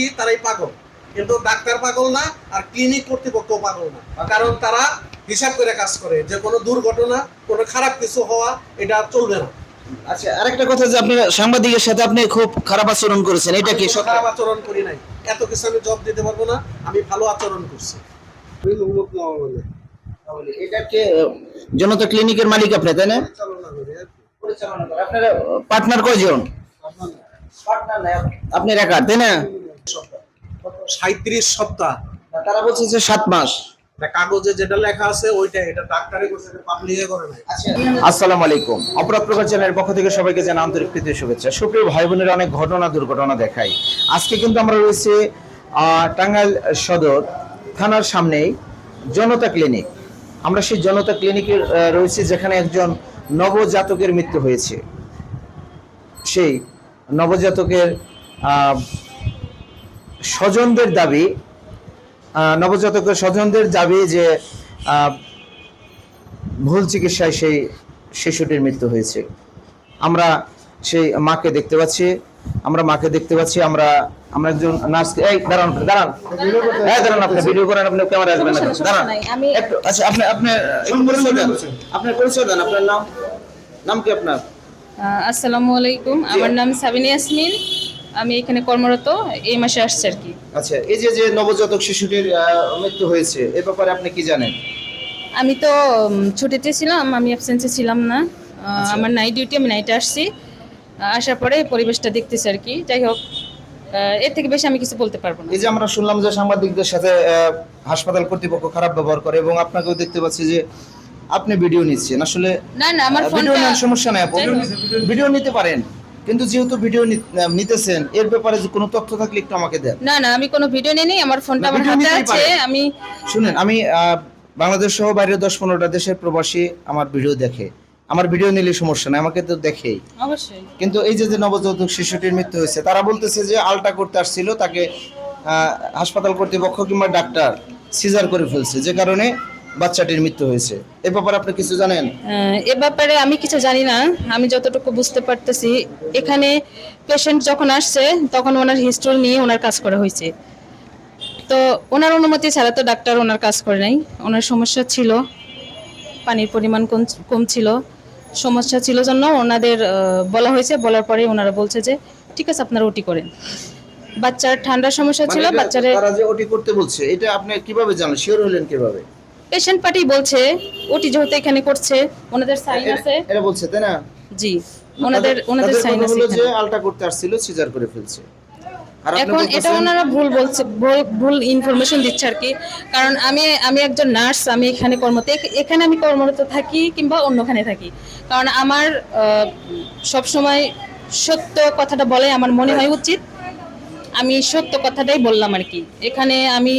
ই তারাই পাগল। কিন্তু ডাক্তার পাগল না আর ক্লিনিক কর্তৃপক্ষ পাগল না। কারণ তারা হিসাব করে কাজ করে যে কোনো দুর্ঘটনা কোনো খারাপ কিছু হওয়া এটা চলবে না। আচ্ছা আরেকটা কথা যে আপনি সাংবাদিকের সাথে আপনি খুব খারাপ আচরণ করেছেন এটা কি আমি খারাপ আচরণ করি নাই। এত কিছু আমি জব দিতে পারব না আমি ভালো আচরণ করছি। এটা কে জনতা ক্লিনিকের মালিক আপনি তাই না? চালনা করি আর আপনার পার্টনার কয়জন? আপনি একার তাই না? সাঁত্রিশ সপ্তাহ। তারা বলছে যে সাত মাস। কাগজে যেটা লেখা আছে ওইটা এটা ডাক্তারে করছে পাবলিকে করে নাই। আসসালামু আলাইকুম। অপরাধ চ্যানেলের পক্ষ থেকে সবাইকে জানা আন্তরিক প্রীতি শুভেচ্ছা। সুপ্রিয় ভাই বোনের অনেক ঘটনা দুর্ঘটনা দেখাই। আজকে কিন্তু আমরা রয়েছে আহ, টাঙ্গাইল সদর থানার সামনেই জনতা ক্লিনিক। আমরা সেই জনতা ক্লিনিকে রয়েছি যেখানে একজন নবজাতকের মৃত্যু হয়েছে। সেই নবজাতকের স্বজনদের দাবি নবজাতকের স্বজনদের দাবি যে ভুল চিকিৎসায় সেই শিশুটির মৃত্যু হয়েছে। আমরা সেই মাকে দেখতে পাচ্ছি আমরা মাকে দেখতে পাচ্ছি আমরা আমরা একজন নার্স এই দাঁড়ান দাঁড়ান। হ্যাঁ দাঁড়ান আপনি ভিডিও করেন আপনি ক্যামেরা আসবেন না। দাঁড়ান। একটু আচ্ছা আপনি আপনি পরিচয় দেন। আপনার পরিচয় দেন আপনার নাম নাম কি আপনার? আসসালামু আলাইকুম। আমার নাম সাবিনা ইয়াসমিন। আমি এখানে কর্মরত এই মাসে আসছে আর কি। আচ্ছা এই যে যে নবজাতক শিশুটির মৃত্যু হয়েছে এ ব্যাপারে আপনি কি জানেন? আমি তো ছুটিতে ছিলাম আমি অ্যাবসেন্সে ছিলাম না। আচ্ছা। আমার নাইট ডিউটি আমি নাইটে আসছি। আসার পরে পরিবেশটা দেখতেছি আর কি। যাই হোক এর থেকে বেশি আমি কিছু বলতে পারব না। এই যে আমরা শুনলাম যে সাংবাদিকদের সাথে হাসপাতাল কর্তৃপক্ষ খারাপ ব্যবহার করে এবং আপনাকেও দেখতে পাচ্ছি যে আপনি ভিডিও নিচ্ছেন। আসলে না না আমার ভিডিও নেওয়ার সমস্যা নাই ভিডিও নিতে পারেন কিন্তু যেহেতু ভিডিও নিতেছেন এর ব্যাপারে যে কোনো তথ্য থাকলে একটু আমাকে দেন। না না আমি কোনো ভিডিও নিই আমার ফোনটা আমার হাতে আছে আমি শুনেন আমি আহ, বাংলাদেশ সহ বাইরের দশ পনেরোটা দেশের প্রবাসী আমার ভিডিও দেখে। আমার ভিডিও নিলে সমস্যা নাই আমাকে তো দেখেই। অবশ্যই। কিন্তু এই যে যে নবজাতক শিশুটির মৃত্যু হয়েছে তারা বলতেছে যে আলটা করতে আসছিল তাকে আহ, হাসপাতাল কর্তৃপক্ষ কিংবা ডাক্তার সিজার করে ফেলছে যে কারণে বাচ্চাটির মৃত্যু হয়েছে। এ ব্যাপারে আপনি কিছু জানেন? এ ব্যাপারে আমি কিছু জানি না। আমি যতটুকু বুঝতে পারতেছি এখানে পেশেন্ট যখন আসছে তখন ওনার হিস্ট্রি নিয়ে ওনার কাজ করা হয়েছে। তো ওনার অনুমতি ছাড়া তো ডাক্তার ওনার কাজ করে নাই। ওনার সমস্যা ছিল পানির পরিমাণ কম কম ছিল। সমস্যা ছিল জন্য ওনাদের বলা হয়েছে বলার পরে ওনারা বলছে যে ঠিক আছে আপনারা ওটি করেন। বাচ্চার ঠান্ডার সমস্যা ছিল মানে এটা বাচ্চারে তারা যে ওটি করতে বলছে এটা আপনি কীভাবে জানেন? শিওর হলেন কীভাবে? পেশেন্ট পার্টি বলছে ওটি যেহেতু এখানে করছে ওনাদের সাইন আছে এ- এরা বলছে তাই না? জি ওনাদের ওনাদের সাইন আছে যে আলটা করতে আসছিল সিজার করে ফেলছে। এখন এটা ওনারা ভুল বলছে ভুল ভুল ইনফরমেশন দিচ্ছে আর কি। কারণ আমি আমি একজন নার্স আমি এখানে কর্মরত এখানে আমি কর্মরত থাকি কিংবা অন্যখানে থাকি। কারণ আমার সব সময় সত্য কথাটা বলে আমার মনে হয় উচিত। আমি সত্য কথাটাই বললাম আর কি। এখানে আমি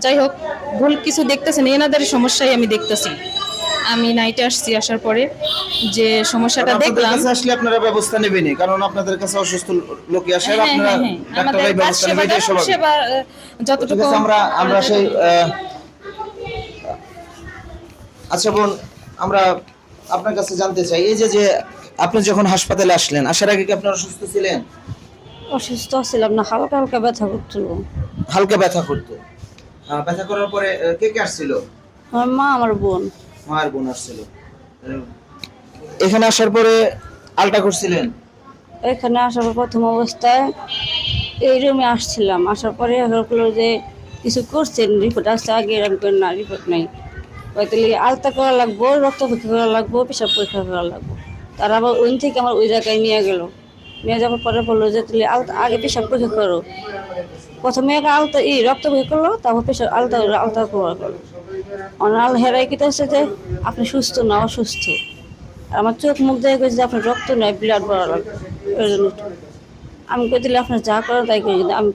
যাই হোক ভুল কিছু দেখতেছেন এনাদের সমস্যাই আমি দেখতেছি। আমি নাইটে আসছি আসার পরে যে সমস্যাটা দেখলাম আসলে আপনারা ব্যবস্থা নেবেনই কারণ আপনাদের কাছে অসুস্থ লোক আসে আর হ্যাঁ, আপনারা হ্যাঁ, হ্যাঁ। ডাক্তাররাই ব্যবস্থা নেবে এটাই সেবা- স্বাভাবিক। সেবা, আহ, ঠিক যতটুকু আমরা আমরা সেই আচ্ছা বোন আমরা আপনার কাছে জানতে চাই এই যে যে আপনি যখন হাসপাতালে আসলেন আসার আগে কি আপনার অসুস্থ ছিলেন? অসুস্থ ছিলাম না হালকা হালকা ব্যথা করছিল হালকা ব্যথা করতো। ব্যথা করার পরে কে কে আসছিল? আমার মা আমার বোন। মায়ের বোন আসছিল। এখানে আসার পরে আলটা করছিলেন এখানে আসার পর প্রথম অবস্থায় এই রুমে আসছিলাম। আসার পরে হলো যে কিছু করছেন রিপোর্ট আসছে আগে আমি করি না রিপোর্ট নাই। হয়তো আলতা করা লাগবো রক্ত পরীক্ষা করা লাগবো পেশাব পরীক্ষা করা লাগবো। তারা আবার ওই থেকে আমার ওই জায়গায় নিয়ে গেল। নিয়ে যাওয়ার পরে বলল যে তুমি আলতা আগে পেশাব পরীক্ষা করো। প্রথমে আগে আলতা এই রক্ত পরীক্ষা করল তারপর পেশাব আলতা আলতা করা করল। অনাল হেরাই কিতে হচ্ছে যে আপনি সুস্থ না অসুস্থ? আমার চোখ মুখ গেছে যে আপনার রক্ত নয় ব্লাড বাড়া লাগবে ওই জন্য আমি কই দিলে আপনার যা করার তাই করি কিন্তু আমি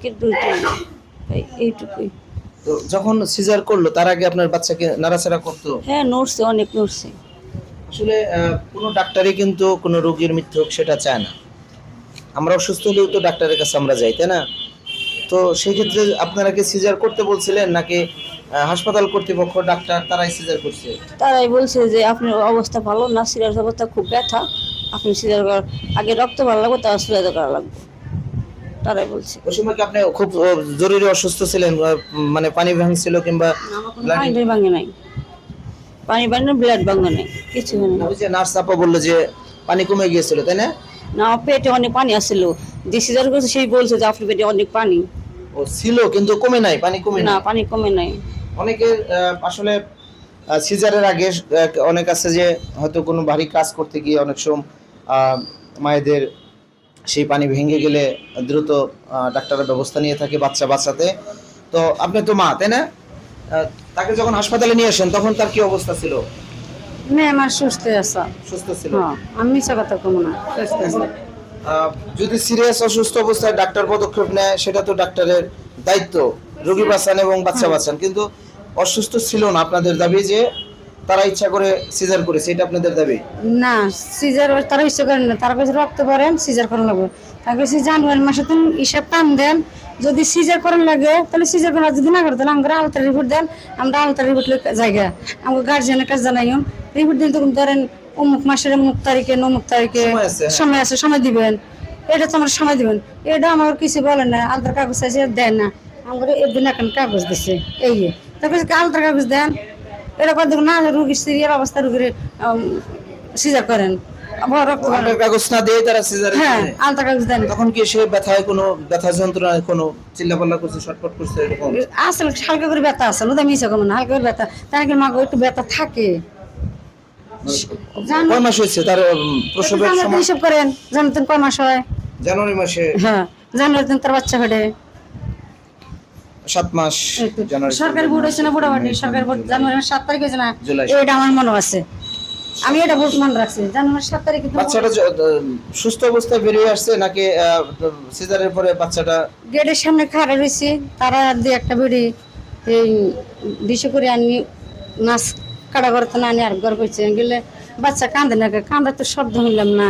এই এইটুকুই। তো যখন সিজার করল তার আগে আপনার বাচ্চাকে নাড়াচাড়া করতো? হ্যাঁ নড়ছে অনেক নড়ছে। আসলে কোনো ডাক্তারই কিন্তু কোনো রোগীর মৃত্যু হোক সেটা চায় না। আমরা অসুস্থ হলেও তো ডাক্তারের কাছে আমরা যাই তাই না? তো সেই ক্ষেত্রে আপনারা কি সিজার করতে বলছিলেন নাকি হাসপাতাল কর্তৃপক্ষ ডাক্তার তারাই সিজার করছে? তারাই বলছে যে আপনার অবস্থা ভালো না সিরিয়াস অবস্থা খুব ব্যথা। আপনি সিজার করার আগে রক্ত ভালো লাগবে তার সিরিয়াস করা লাগবে। তারাই বলছে। ওই সময় কি আপনি খুব জরুরি অসুস্থ ছিলেন মানে পানি ভাঙছিল কিংবা পানি ভাঙে নাই। পানি ভাঙে না ব্লাড ভাঙে নাই কিছু হয় না ওই যে নার্স আপা বলল যে পানি কমে গিয়েছিল তাই না? না পেটে অনেক পানি আসছিল যে সিজার করছে সেই বলছে যে আপনার পেটে অনেক পানি। ও ছিল কিন্তু কমে নাই পানি কমে না পানি কমে নাই। অনেকে আহ, আসলে সিজারের আগে অনেক আছে যে হয়তো কোনো ভারী কাজ করতে গিয়ে অনেক সময় মায়েদের সেই পানি ভেঙে গেলে দ্রুত ডাক্তারের ব্যবস্থা নিয়ে থাকে বাচ্চা বাচ্চাতে তো আপনি তো মা তাই না? তাকে যখন হাসপাতালে নিয়ে আসেন তখন তার কি অবস্থা ছিল? না আমার সুস্থ আছে। সুস্থ ছিল? হ্যাঁ আমি মিশা কথা কমো না। সুস্থ আছে যদি সিরিয়াস অসুস্থ অবস্থায় ডাক্তার পদক্ষেপ নেয় সেটা তো ডাক্তারের দায়িত্ব। রোগী বাঁচান এবং বাচ্চা বাঁচান। কিন্তু অসুস্থ ছিল না আপনাদের দাবি যে তারা ইচ্ছা করে সিজার করেছে এটা আপনাদের দাবি? না সিজার তারা ইচ্ছে করেন না। তারা কাছে রক্ত করেন সিজার করার লাগবে। তার কাছে জানুয়ারি মাসে তুমি হিসাব টান দেন। যদি সিজার করার লাগে তাহলে সিজার করা যদি না করে তাহলে আমরা আলতার রিপোর্ট দেন। আমরা আলতার রিপোর্ট জায়গা আমাকে গার্জিয়ানের কাছে জানাইম রিপোর্ট দিন তখন ধরেন অমুক মাসের অমুক তারিখে অমুক তারিখে সময় আছে। সময় দিবেন। এটা তো আমার সময় দিবেন। এটা আমার কিছু বলে না আলতার কাগজ আছে দেন না। আমার একদিন এখন কাগজ দিছে এই তার কাছে আলতার কাগজ দেন এটা কত না রুগীর সিরিয়াল অবস্থা রুগীর সিজার করেন। কাগজ না দিয়ে তারা সিজার হ্যাঁ আলতা কাগজ দেন। তখন কি সে ব্যথায় কোনো ব্যথা যন্ত্রণায় কোনো চিল্লাপাল্লা করছে শটপট করছে এরকম? আসলে হালকা করে ব্যথা আসলে ওদের মিশে কমন হালকা করে ব্যথা। তার মাগো একটু ব্যথা থাকে। কয় মাস হয়েছে? তার প্রসবের সময় হিসাব করেন কয় মাস হয়? জানুয়ারি মাসে হ্যাঁ তার বাচ্চা সাত মাস জানুয়ারি সরকারি বোর্ড হয়েছে না বুড়া বাড়ি সরকারি বোর্ড জানুয়ারি মাসের সাত তারিখ হয়েছে না? এটা আমার মনে আছে। আমি এটা বহুত মনে রাখছি। জানুয়ারি সাত তারিখে বাচ্চাটা সুস্থ অবস্থায় বেরিয়ে আসছে নাকি সিজারের পরে বাচ্চাটা গেটের সামনে খাড়া রয়েছে। তারা দিয়ে একটা বেড়ি এই দিশে করে আনি নাচ কাটা করতে না আনি আর ঘর করছে গেলে বাচ্চা কাঁদে না কান্দা তো শব্দ হইলাম না।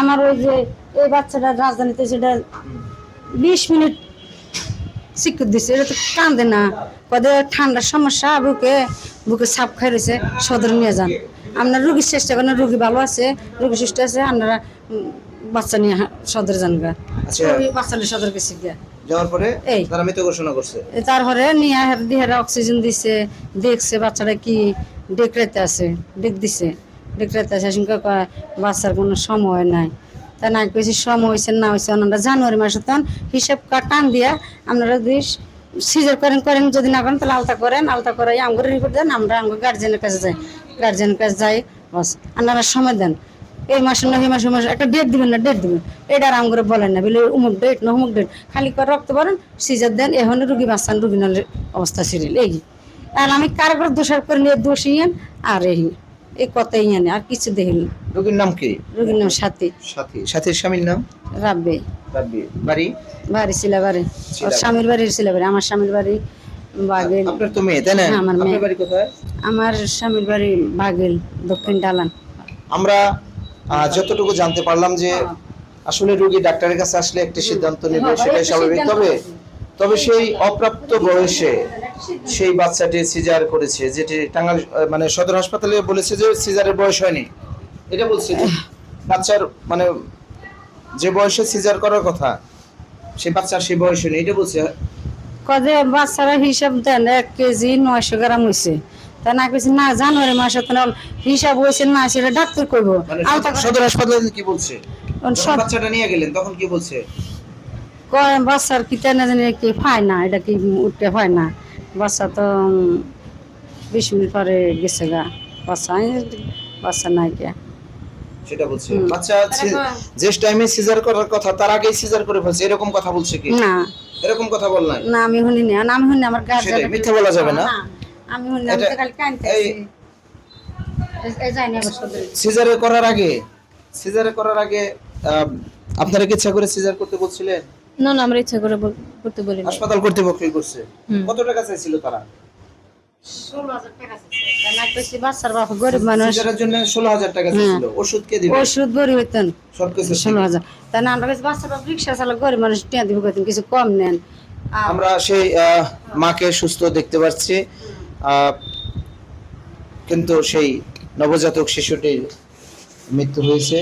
আমার ওই যে এই বাচ্চাটা রাজধানীতে সেটা বিশ মিনিট শিক্ষক দিছে এটা তো কাঁদে না। কদে ঠান্ডার সমস্যা বুকে বুকে সাপ খাই রয়েছে সদর নিয়ে যান। আপনার রুগীর চেষ্টা করেন রুগী ভালো আছে? রুগী সুস্থ আছে আপনারা বাচ্চা নিয়ে সদর যান গা। আচ্ছা। বাচ্চা নিয়ে সদর গেছে গিয়া যাওয়ার পরে এই। তারা মৃত ঘোষণা করছে। তারপরে নিয়ে দিয়ে অক্সিজেন দিছে দেখছে বাচ্চাটা কি ডেকরাইতে আছে ডেক দিছে। ডেকরাইতে আছে কয়, বাচ্চার কোনো সময় নাই। তা না কইছি, সময় হয়েছে না হয়েছে ওনারা জানুয়ারি মাসে তখন হিসাব টান দিয়া আপনারা যদি সিজার করেন করেন, যদি না করেন, তাহলে আলতা করেন, আলতা করাই আমাদের রিপোর্ট দেন, আমরা আমাদের গার্জেনের কাছে যাই। গার্জেনের কাছে যাই, বাস। আপনারা সময় দেন। এই মাসে না, এই মাসে মাসে, একটা ডেট দিবেন না ডেট দিবেন। এটা আর আমগুলো বলেন না, বলে উমুক ডেট না, অমুক ডেট খালি করে রক্ত বলেন সিজার দেন এখন রুগী বাঁচান রুগী নাহলে অবস্থা সিরিয়াল এই। আর আমি কারগর দোষার করে নিয়ে দোষী ইয়েন? আর এই এই কথাই ইয়েন আর কিছু দেখিল রোগীর নাম কি? রুগীর নাম সাথী। সাথী। সাথীর স্বামীর নাম? রাব্বে। রাব্বি। বাড়ি? বাড়ি ছিল বাড়ি ওর স্বামীর বাড়ির ছিল বাড়ি আমার স্বামীর বাড়ি বাগেল। আপনার তো মেয়ে তাই না? হ্যাঁ, আমার আপনার মেয়ে। বাড়ি কোথায়? আমার স্বামীর বাড়ি বাগেল দক্ষিণ ডালান আমরা যতটুকু জানতে পারলাম যে আসলে রোগী ডাক্তারের কাছে আসলে একটা সিদ্ধান্ত নেবে হ্যাঁ, সেটাই স্বাভাবিক। তবে তবে সেই অপ্রাপ্ত বয়সে সেই বাচ্চাটি সিজার করেছে যেটি টাঙ্গাল মানে সদর হাসপাতালে বলেছে যে সিজারের বয়স হয়নি। এটা বলছে বাচ্চার মানে যে বয়সে সিজার করার কথা সেই বাচ্চার সেই বয়স হয়নি এটা বলছে। কদে বাচ্চারা হিসাব দেন এক কেজি নয়শো গ্রাম হয়েছে তা না কইছে না জানুয়ারি মাসে তো হিসাব হয়েছে না সেটা ডাক্তার কইব। মানে সদর- হাসপাতালে কি বলছে? বাচ্চাটা নিয়ে গেলেন তখন কি বলছে? কয় বাচ্চার কি তেনে জানি কি পায় না এটা কি উঠতে পায় না? বাচ্চা তো বিশ মিনিট পরে গেছে গা। বাচ্চা বাচ্চা নাই কে সেটা বলছে। বাচ্চা যে টাইমে সিজার করার কথা তার আগেই সিজার করে ফেলছে। এরকম কথা বলছে কি? না। এরকম কথা বল নাই। না আমি শুনি না আমি শুনি আমার মিথ্যা বলা যাবে না। আমি শুনি আমি তো। সিজারে করার আগে সিজারে করার আগে আহ, আপনারা কি ইচ্ছা করে সিজার করতে বলছিলেন? না না আমরা ইচ্ছা করে করতে বলি হাসপাতাল কর্তৃপক্ষই করছে। কত টাকা চাইছিল তারা? চাইছিল। ওষুধ কে দিবে? গরিব হইতেন ষোলো হাজার। তা না আমরা বাচ্চার বাপ রিক্সা চালা গরিব মানুষ টিয়া দিব কিছু কম নেন। আমরা সেই আহ, মাকে সুস্থ দেখতে পাচ্ছি আহ, কিন্তু সেই নবজাতক শিশুটির মৃত্যু হয়েছে।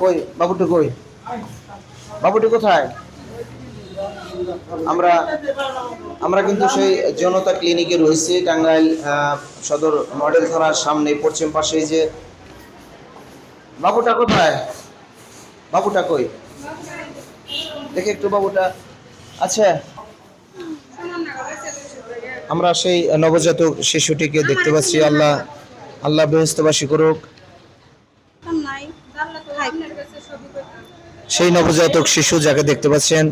কই বাবুটি কই? বাবুটি কোথায়? আমরা আমরা কিন্তু সেই জনতা ক্লিনিকে রয়েছে, টাঙ্গাইল সদর মডেল থানার সামনে, পশ্চিম পাশে যে বাবুটা কোথায়? বাবুটা কই? দেখে একটু বাবুটা আচ্ছা আমরা সেই নবজাতক শিশুটিকে দেখতে পাচ্ছি, আল্লাহ আল্লাহ বেহস্তবাসী করুক। সেই নবজাতক শিশু যাকে দেখতে পাচ্ছেন